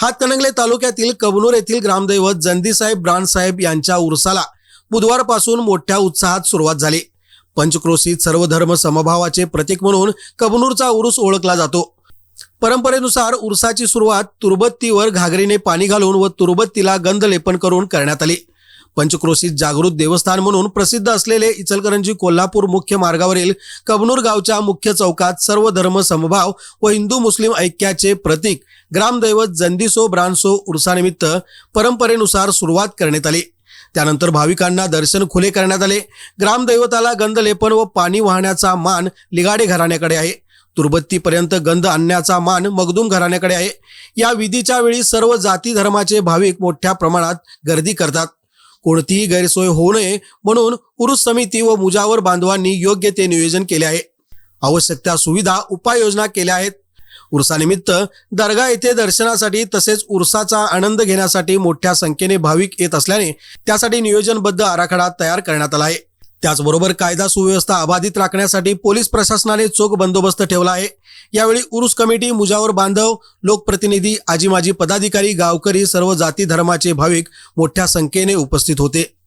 हातकणंगले तालुक्यातील कबनूर येथील ग्रामदैवत जंदीसाहेब ब्रांडसाहेब यांच्या उरसाला बुधवारपासून मोठ्या उत्साहात सुरुवात झाली. पंचक्रोशीत सर्वधर्म समभावाचे प्रतीक म्हणून कबनूरचा उरूस ओळखला जातो. परंपरेनुसार उरसाची सुरुवात तुरबत्तीवर घागरीने पाणी घालून व तुरबत्तीला गंध लेपन करून करण्यात आली. पंचक्रोशीत जागृत देवस्थान म्हणून प्रसिद्ध असलेले इचलकरंजी कोल्हापूर मुख्य मार्गावरील कबनूर गावच्या मुख्य चौकात सर्व धर्म समभाव व हिंदू मुस्लिम ऐक्याचे प्रतीक ग्रामदैवत जंदिसो ब्रांसो उर्सानिमित्त परंपरेनुसार सुरुवात करण्यात आली. त्यानंतर भाविकांना दर्शन खुले करण्यात आले. ग्रामदैवताला गंध लेपन व पाणी वाहण्याचा मान लिगाडे घराण्याकडे आहे. तुरबत्तीपर्यंत गंध आणण्याचा मान मगदूम घराण्याकडे आहे. या विधीच्या वेळी सर्व जाती धर्माचे भाविक मोठ्या प्रमाणात गर्दी करतात. कोणतीही गैरसोय होऊ नये म्हणून उरुस समिती व मुजावर बांधवांनी योग्य ते नियोजन केले आहे. आवश्यक त्या सुविधा उपाययोजना केल्या आहेत. उरसानिमित्त दर्गा येथे दर्शनासाठी तसेच उरसाचा आनंद घेण्यासाठी मोठ्या संख्येने भाविक येत असल्याने त्यासाठी नियोजनबद्ध आराखडा तयार करण्यात आला आहे. त्याचबरोबर कायदा सुव्यवस्था अबाधित राखण्यासाठी पोलीस प्रशासनाने चोख बंदोबस्त ठेवला आहे. यावेळी उरुस कमिटी मुजावर बांधव लोकप्रतिनिधी आजी माजी पदाधिकारी गावकरी सर्व जाती धर्माचे भाविक मोठ्या संख्येने उपस्थित होते.